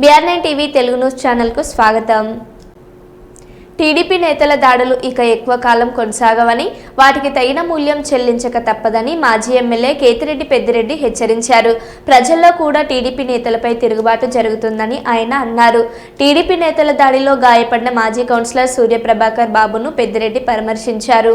BR TV Telugu news ఛానల్కు స్వాగతం. TDP నేతల దాడులు ఇక ఎక్కువ కాలం కొనసాగవని వాటికి తగిన మూల్యం చెల్లించక తప్పదని మాజీ ఎమ్మెల్యే కేతిరెడ్డి పెద్దిరెడ్డి హెచ్చరించారు. ప్రజల్లో కూడా టీడీపీ నేతలపై తిరుగుబాటు జరుగుతుందని ఆయన అన్నారు. టీడీపీ నేతల దాడిలో గాయపడిన మాజీ కౌన్సిలర్ సూర్యప్రభాకర్ బాబును పెద్దిరెడ్డి పరామర్శించారు.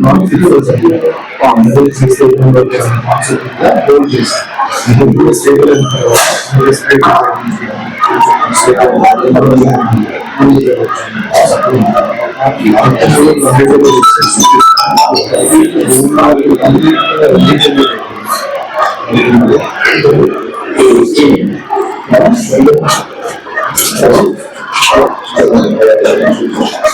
not zero on the six statement of this whole list. You can do a stable and do a stable and stable and Thank you.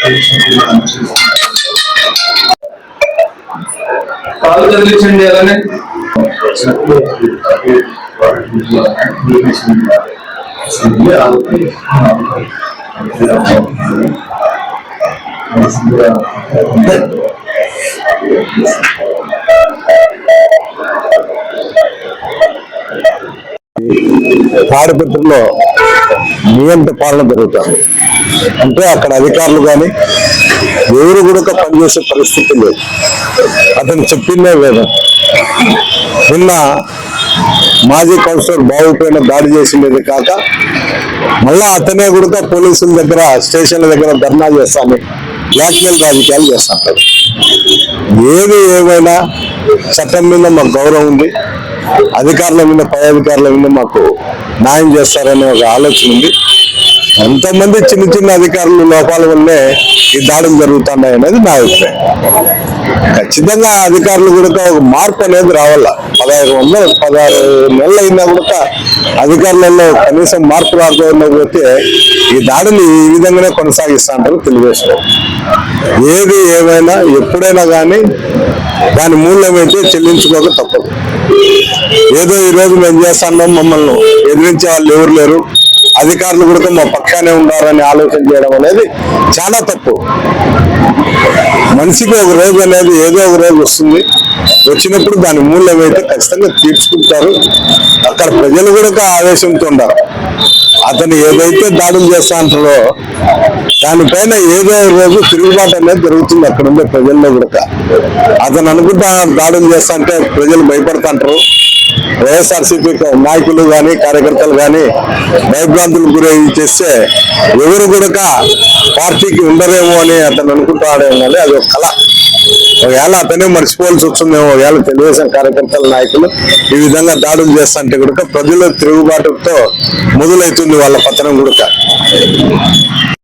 దయచేయండి కాలు కదిలించండి అలానే తాడిపత్రిలో నియంత పాలన జరుగుతుంది. అంటే అక్కడ అధికారులు కానీ ఎవరు కూడా పనిచేసే పరిస్థితి లేదు. అతను చెప్పిందే లేదు నిన్న మాజీ కౌన్సిలర్ బాబుపైన దాడి చేసిండేది కాక మళ్ళా అతనే కూడా పోలీసుల దగ్గర స్టేషన్ల దగ్గర ధర్నా చేస్తాను బ్లాక్మెయిల్ రాజకీయాలు చేస్తాను ఏది ఏమైనా చట్టం మీద మాకు గౌరవం ఉంది అధికారుల మీద పై అధికారుల మీద మాకు న్యాయం చేస్తారనే ఒక ఆలోచన ఉంది. ఎంతమంది చిన్న చిన్న అధికారులు లోపాల వల్లే ఈ దాడులు జరుగుతున్నాయి అనేది నా అభిప్రాయం. ఖచ్చితంగా అధికారులు కూడా ఒక మార్పు అనేది రావాల. పదహారు వందలు పదహారు నెలలు అయినా కూడా అధికారులలో కనీసం మార్పు రాకపోతే ఈ దాడిని ఈ విధంగానే కొనసాగిస్తాంటారు తెలుగుదేశం ఏది ఏమైనా ఎప్పుడైనా కానీ దాని మూల్యం అయితే చెల్లించుకోక తప్పు. ఏదో ఈ రోజు మేము చేస్తున్నాం మమ్మల్ని. ఎదిరించే వాళ్ళు ఎవరు లేరు. అధికారులు కూడా మా పక్షానే ఉన్నారని ఆలోచన చేయడం అనేది చాలా తప్పు. మనిషికి ఒక రోజు అనేది ఏదో ఒక రోజు వస్తుంది. వచ్చినప్పుడు దాని మూల్యం అయితే ఖచ్చితంగా తీర్చుకుంటారు. అక్కడ ప్రజలు కూడా ఆవేశంతో ఉండరు అతను ఏదైతే దాడులు చేస్తా అంటారో దానిపైన ఏదో రోజు తిరుగుబాటు అనేది జరుగుతుంది అక్కడ ఉండే ప్రజల్లో కూడా. అతను అనుకుంటా దాడులు చేస్తా అంటే ప్రజలు భయపడుతుంటారు వైఎస్ఆర్సీపీ నాయకులు కానీ కార్యకర్తలు కానీ భయభ్రాంతులు గురై చేస్తే ఎవరు కూడా పార్టీకి ఉండరేమో అని అతను అనుకుంటాడేమో కానీ అది ఒక కళ ఒకవేళ అతనే మర్చిపోవాల్సి వస్తుందేమో ఒకవేళ తెలుగుదేశం కార్యకర్తల నాయకులు ఈ విధంగా దాడులు చేస్తుంటే కూడా ప్రజల తిరుగుబాటుతో మొదలవుతుంది వాళ్ళ పతనం కూడా